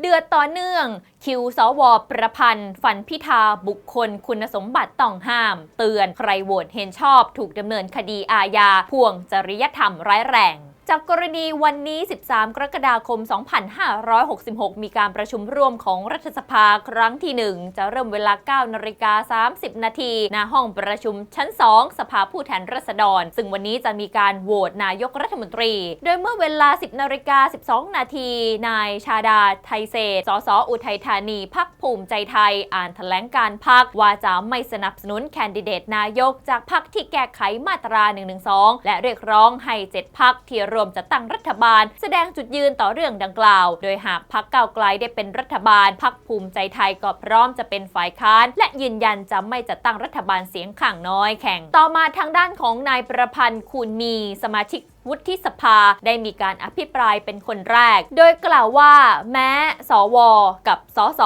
เดือดต่อเนื่อง คิวสวประพันธ์ ฝันพิธาบุคคลคุณสมบัติต้องห้าม เตือนใครโหวตเห็นชอบถูกดำเนินคดีอาญาพ่วงจริยธรรมร้ายแรง จากกรณีวันนี้ 13 กรกฎาคม 2566 มีการประชุมร่วมของรัฐสภาครั้งที่ 1 จะเริ่มเวลา 9นาฬิกา30 นาทีณห้องประชุมชั้น 2 สภาผู้แทนราษฎร ซึ่งวันนี้จะมีการโหวตนายกรัฐมนตรี โดยเมื่อเวลา 10นาฬิกา12 นาที นายชาดา ไทยเศษ สส อุทัยธานี พักภูมิใจไทย อ่านแถลงการพักว่าจะไม่สนับสนุนแคนดิเดตนายกจากพักที่แก้ไขมาตรา 112 และเรียกร้องให้7พักที่รวมจัดตั้งรัฐบาล แสดงจุดยืนต่อเรื่องดังกล่าว โดยหากพักก้าไกลได้เป็นรัฐบาลพักภูมิใจไทยก็พร้อมจะเป็นฝ่ายค้าน และยืนยันจะไม่จัดตั้งรัฐบาลเสียงข้างน้อยแข่ง ต่อมาทางด้านของนายประพันธ์คูณมีสมาชิก วุฒิสภาได้มีการอภิปรายเป็นคนแรก โดยกล่าวว่าแม้สว กับสส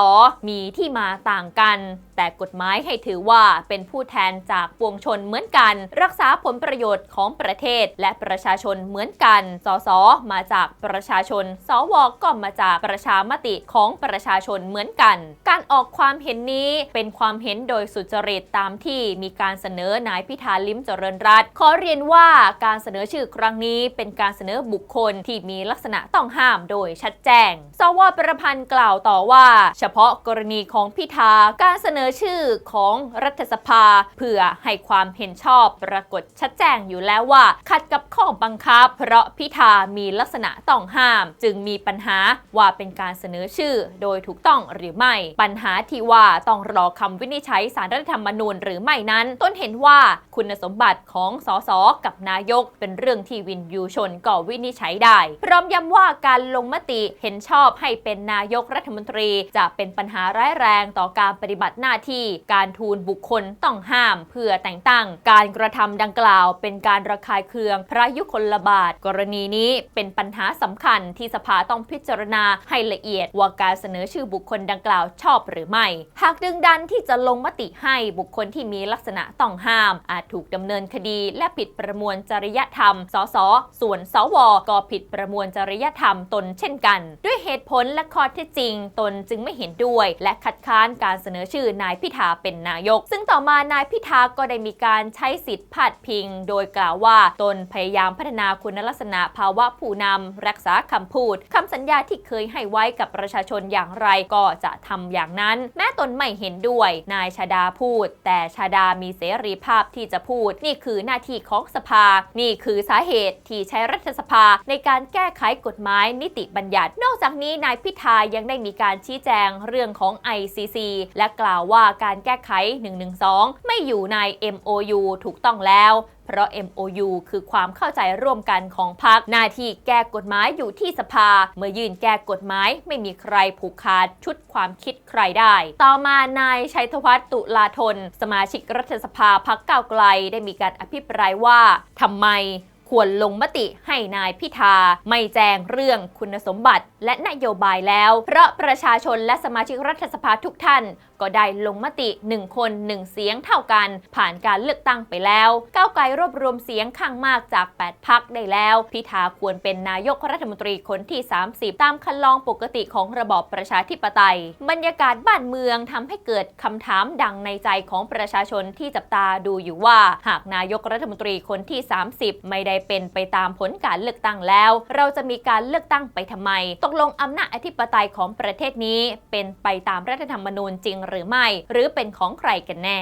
มีที่มาต่างกัน แต่กฎหมายให้ถือว่าเป็นผู้แทนจากปวงชนเหมือนกัน รักษาผลประโยชน์ของประเทศและประชาชนเหมือนกัน สสมาจากประชาชน สวก็มาจากประชามติของประชาชนเหมือนกัน การออกความเห็นนี้เป็นความเห็นโดยสุจริตตามที่มีการเสนอนายพิธาลิ้มเจริญรัตขอเรียนว่าการเสนอชื่อครั้งนี้เป็นการเสนอบุคคลที่มีลักษณะต้องห้ามโดยชัดแจ้ง สวประพันธ์กล่าวต่อว่า เฉพาะกรณีของพิธาการเสนอชื่อของรัฐสภา เพื่อให้ความเห็นชอบปรากฏชัดแจ้งอยู่แล้วว่า ขัดกับข้อบังคับ เพราะพิธามีลักษณะต้องห้าม จึงมีปัญหาว่าเป็นการเสนอชื่อโดยถูกต้องหรือไม่ ปัญหาที่ว่าต้องรอคำวินิจฉัยสารรัฐธรรมนูญหรือไม่นั้น ต้นเห็นว่าคุณสมบัติของสสกับนายกเป็นเรื่องที่วินยูชนก็วินิจฉัยได้ พร้อมย้ำว่าการลงมติเห็นชอบให้เป็นนายกรัฐมนตรี จะเป็นปัญหาร้ายแรงต่อการปฏิบัติหน้าที่ การทูลบุคคลต้องห้าม เพื่อแต่งตั้ง การกระทำดังกล่าว เป็นการระคายเคืองพระยุคลบาท กรณีนี้เป็นปัญหาสำคัญที่สภาต้องพิจารณาให้ละเอียดว่าการเสนอชื่อบุคคลดังกล่าวชอบหรือไม่ หากดึงดันที่จะลงมติให้บุคคลที่มีลักษณะต้องห้าม อาจถูกดำเนินคดีและผิดประมวลจริยธรรมสสส่วนสวก็ผิดประมวลจริยธรรมตนเช่นกัน ด้วยเหตุผลและข้อเท็จจริง ตนจึงไม่เห็นด้วย และคัดค้านการเสนอชื่อนายพิธาเป็นนายก ซึ่งต่อมานายพิธาก็ได้มีการใช้สิทธิ์พาดพิง โดยกล่าวว่าตนพยายามพัฒนาคุณลักษณะภาวะผู้นำรักษาคำพูดคำสัญญาที่เคยให้ไว้กับประชาชนอย่างไรก็จะทำอย่างนั้น แม้ตนไม่เห็นด้วย นายชาดาพูด แต่ชาดามีเสรีภาพที่จะพูด นี่คือหน้าที่ของสภา นี่คือสาเหตุที่ใช้รัฐสภาในการแก้ไขกฎหมายนิติบัญญัติ นอกจากนี้นายพิธายังได้มีการชี้แจงเรื่องของ ICC และกล่าวว่าการแก้ไข 112 ไม่อยู่ใน MOU ถูกต้องแล้วเพราะ MOU คือความเข้าใจร่วมกันของพรรคหน้าที่แก้กฎหมายอยู่ที่สภา เมื่อยื่นแก้กฎหมายไม่มีใครผูกขาดชุดความคิดใครได้ ต่อมานายชัยธวัฒน์ตุลาธน สมาชิกรัฐสภาพักก้าวไกล ได้มีการอภิปรายว่าทำไม ควรลงมติให้นายพิธา ไม่แจ้งเรื่องคุณสมบัติ และนโยบายแล้ว เพราะประชาชนและสมาชิกรัฐสภาทุกท่าน ก็ได้ลงมติ 1 คน 1 เสียงเท่ากัน ผ่านการเลือกตั้งไปแล้ว ก้าวไกลรวบรวมเสียงข้างมากจาก 8 พักได้แล้ว พิธาควรเป็นนายกรัฐมนตรีคนที่ 30 ตามคันลองปกติของระบอบประชาธิปไตย บรรยากาศบ้านเมืองทำให้เกิดคำถามดังในใจของประชาชนที่จับตาดูอยู่ว่า หากนายกรัฐมนตรีคนที่ 30 ไม่ได้เป็นไปตามผลการเลือกตั้งแล้ว เราจะมีการเลือกตั้งไปทำไม ตกลงอำนาจอธิปไตยของประเทศนี้ เป็นไปตามรัฐธรรมนูญจริงหรือไม่ หรือเป็นของใครกันแน่